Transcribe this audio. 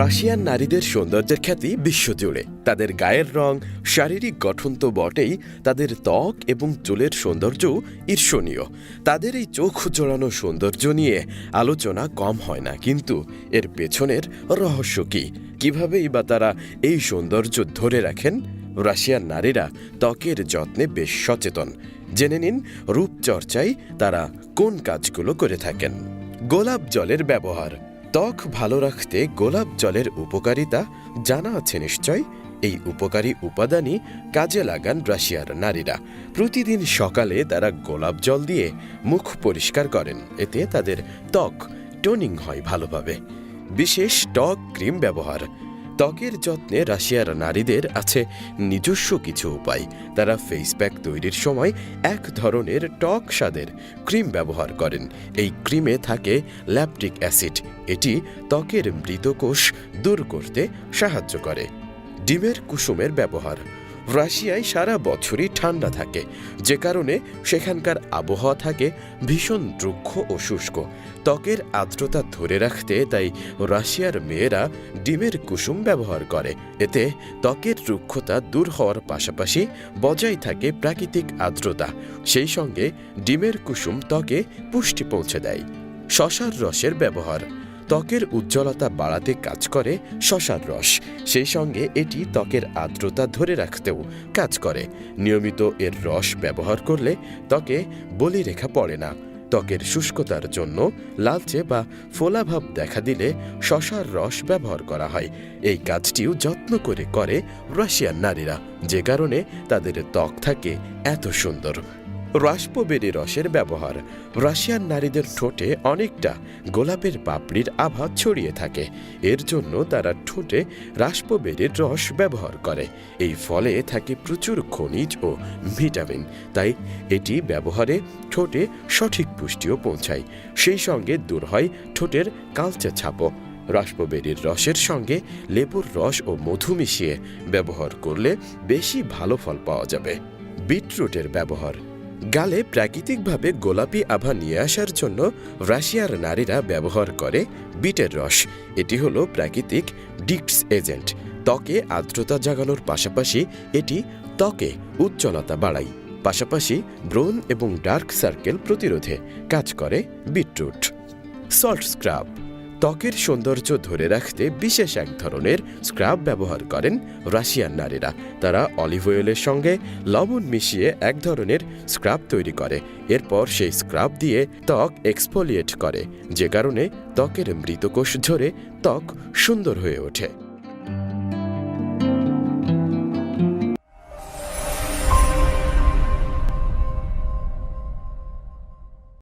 Russian নারীদের সৌন্দর্যের খ্যাতি বিশ্বজুড়ে তাদের গায়ের রং, শারীরিক গঠন তো বটেই, তাদের ত্বক এবং চুলের সৌন্দর্যও ঈর্ষণীয়। তাদের এই চোখ জোড়ানো সৌন্দর্য নিয়ে আলোচনা কম হয় না, কিন্তু এর পেছনের রহস্য কি? কিভাবেই বা তারা এই সৌন্দর্য ধরে রাখেন? রাশিয়ান নারীরা ত্বকের যত্নে বেশ সচেতন। জেনে নিন রূপচর্চায় তারা কোন কাজগুলো করে থাকেন। গোলাপ জলের ব্যবহার। ত্বক ভালো রাখতে গোলাপ জলের উপকারিতা জানা আছে নিশ্চয়? এই উপকারী উপাদানই কাজে লাগান রাশিয়ার নারীরা। প্রতিদিন সকালে তারা গোলাপ জল দিয়ে মুখ পরিষ্কার করেন। এতে তাদের ত্বক, টোনিং হয় ভালোভাবে। বিশেষ টক ক্রিম ব্যবহার। ত্বকের যত্নে রাশিয়ার নারীদের আছে নিজস্ব কিছু উপায়। তারা ফেস প্যাক তৈরির সময় এক ধরনের টক স্বাদের ক্রিম ব্যবহার করেন। এই ক্রিমে থাকে ল্যাপটিক অ্যাসিড। এটি ত্বকের মৃতকোষ দূর করতে সাহায্য করে। ডিমের কুসুমের ব্যবহার। রাশিয়ায় সারা বছরই ঠান্ডা থাকে। যে কারণে সেখানকার আবহাওয়া থাকে ভীষণ রুক্ষ ও শুষ্ক। ত্বকের আর্দ্রতা ধরে রাখতে তাই রাশিয়ার মেয়েরা ডিমের কুসুম ব্যবহার করে। এতে ত্বকের রুক্ষতা দূর হওয়ার পাশাপাশি বজায় থাকে প্রাকৃতিক আর্দ্রতা। সেই সঙ্গে ডিমের কুসুম ত্বকে পুষ্টি পৌঁছে দেয়। শশার রসের ব্যবহার। ত্বকের উজ্জ্বলতা বাড়াতে কাজ করে শশার রস। সেই সঙ্গে এটি ত্বকের আর্দ্রতা ধরে রাখতেও কাজ করে। নিয়মিত এর রস ব্যবহার করলে ত্বকে বলিরেখা পড়ে না। ত্বকের শুষ্কতার জন্য লালচে বা ফোলাভাব দেখা দিলে শশার রস ব্যবহার করা হয়। এই কাজটিও যত্ন করে করে রাশিয়ান নারীরা, যে কারণে তাদের ত্বক থাকে এত সুন্দর। রাস্পবেরি রসের ব্যবহার। রাশিয়ান নারীদের ঠোঁটে অনেকটা গোলাপের পাপড়ির আভা ছড়িয়ে থাকে। এর জন্য তারা ঠোঁটে রাস্পবেরির রস ব্যবহার করে। এই ফলে থাকে প্রচুর খনিজ ও ভিটামিন। তাই এটি ব্যবহারে ঠোঁটে সঠিক পুষ্টিও পৌঁছায়। সেই সঙ্গে দূর হয় ঠোঁটের কালচে ছাপও। রাস্পবেরির রসের সঙ্গে লেবুর রস ও মধু মিশিয়ে ব্যবহার করলে বেশি ভালো ফল পাওয়া যাবে। বিটরুটের ব্যবহার। গালে প্রাকৃতিকভাবে গোলাপি আভা নিয়ে আসার জন্য রাশিয়ার নারীরা ব্যবহার করে বিটের রস। এটি হলো প্রাকৃতিক ডিক্স এজেন্ট। ত্বকে আর্দ্রতা জাগানোর পাশাপাশি এটি ত্বকে উজ্জ্বলতা বাড়ায়। পাশাপাশি ব্রোন এবং ডার্ক সার্কেল প্রতিরোধে কাজ করে বিটরুট। সল্ট স্ক্রাব ত্বকের সৌন্দর্য ধরে রাখতে বিশেষ এক ধরনের স্ক্রাব ব্যবহার করেন রাশিয়ান নারীরা। তারা অলিভ অয়েলের সঙ্গে লবণ মিশিয়ে এক ধরনের স্ক্রাব তৈরি করে। এরপর সেই স্ক্রাব দিয়ে ত্বক এক্সফোলিয়েট করে, যে কারণে ত্বকের মৃতকোষ ঝরে ত্বক সুন্দর হয়ে ওঠে।